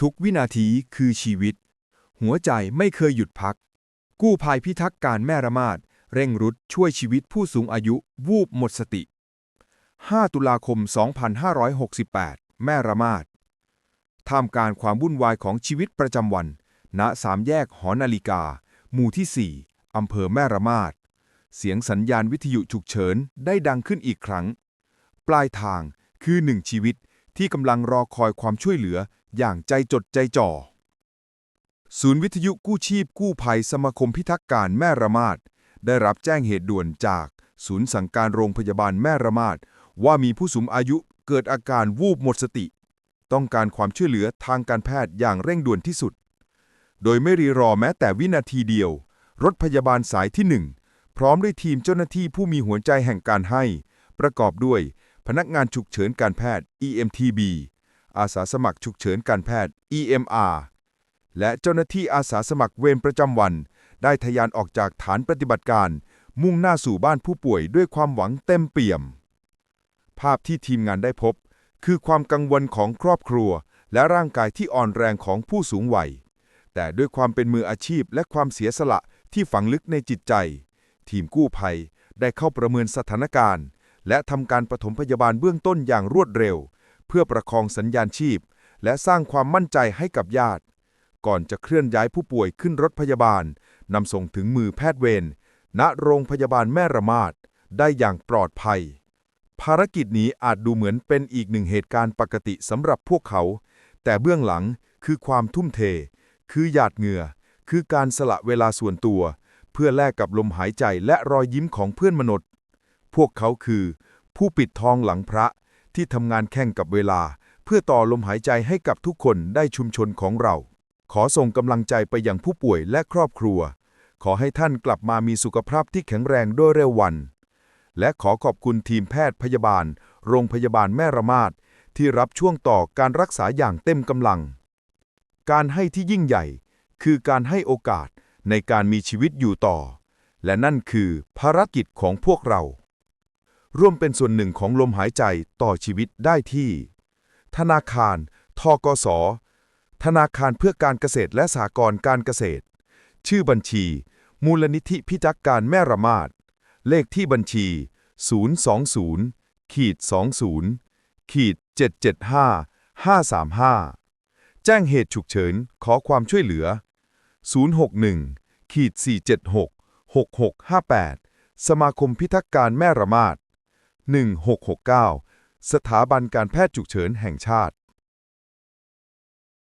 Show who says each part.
Speaker 1: ทุกวินาทีคือชีวิต หัวใจไม่เคยหยุดพัก กู้ภัยพิทักษ์การแม่ระมาดเร่งรุดช่วยชีวิตผู้สูงอายุ วูบหมดสติ 5 ตุลาคม 2568 แม่ระมาดท่ามกลารความวุ่นวายของชีวิตประจำวัน ณสามแยกหอนาฬิกา หมู่ที่ 4 อำเภอแม่ระมาดเสียงสัญญาณวิทยุฉุกเฉินได้ดังขึ้นอีกครั้ง ปลายทางคือหนึ่งชีวิตที่กำลังรอคอยความช่วยเหลือ อย่างใจจดใจจ่อ ศูนย์วิทยุกู้ชีพกู้ภัยสมาคมพิทักษ์การแม่ระมาดได้รับแจ้งเหตุด่วนจากศูนย์สั่งการโรงพยาบาลแม่ระมาดว่ามีผู้สูงอายุเกิดอาการวูบหมดสติ ต้องการความช่วยเหลือทางการแพทย์อย่างเร่งด่วนที่สุด โดยไม่รีรอแม้แต่วินาทีเดียว รถพยาบาลสายที่หนึ่งพร้อมด้วยทีมเจ้าหน้าที่ผู้มีหัวใจแห่งการให้ ประกอบด้วยพนักงานฉุกเฉินการแพทย์ EMTB อาสาสมัครฉุกเฉินการแพทย์ EMR และเจ้าหน้าที่อาสาสมัครเวรประจำวัน ได้ทะยานออกจากฐานปฏิบัติการ มุ่งหน้าสู่บ้านผู้ป่วยด้วยความหวังเต็มเปี่ยม ภาพที่ทีมงานได้พบ คือความกังวลของครอบครัว และร่างกายที่อ่อนแรงของผู้สูงวัย แต่ด้วยความเป็นมืออาชีพและความเสียสละที่ฝังลึกในจิตใจ ทีมกู้ภัยได้เข้าประเมินสถานการณ์ และทำการปฐมพยาบาลเบื้องต้นอย่างรวดเร็ว เพื่อประคองสัญญาณชีพ และสร้างความมั่นใจให้กับญาติ ก่อนจะเคลื่อนย้ายผู้ป่วยขึ้นรถพยาบาลนำส่งถึงมือแพทย์เวรณโรงพยาบาลแม่ระมาดได้อย่างปลอดภัย ภารกิจนี้อาจดูเหมือนเป็นอีกหนึ่งเหตุการณ์ปกติสำหรับพวกเขา แต่เบื้องหลังคือความทุ่มเท คือหยาดเหงื่อ คือการสละเวลาส่วนตัว เพื่อแลกกับลมหายใจและรอยยิ้มของเพื่อนมนุษย์ พวกเขาคือ ผู้ปิดทองหลังพระ ที่ทำงานแข่งกับเวลา เพื่อต่อลมหายใจให้กับทุกคนได้ชุมชนของเรา ขอส่งกำลังใจไปยังผู้ป่วยและครอบครัว ขอให้ท่านกลับมามีสุขภาพที่แข็งแรงโดยเร็ววัน และขอขอบคุณทีมแพทย์พยาบาล โรงพยาบาลแม่ระมาดที่รับช่วงต่อการรักษาอย่างเต็มกำลัง การให้ที่ยิ่งใหญ่ คือการให้โอกาสในการมีชีวิตอยู่ต่อ และนั่นคือภารกิจของพวกเรา ร่วมเป็นส่วนหนึ่งของลมหายใจต่อชีวิตได้ที่ ธนาคาร ทกส ธนาคารเพื่อการเกษตรและสหกรณ์การเกษตร ชื่อบัญชี มูลนิธิพิทักษ์การแม่ระมาด เลขที่บัญชี 020ขีด20ขีด775 535 แจ้งเหตุฉุกเฉินขอความช่วยเหลือ 061ขีด476 6658 สมาคมพิทักษ์การแม่ระมาด 1669 สถาบันการแพทย์ฉุกเฉินแห่งชาติ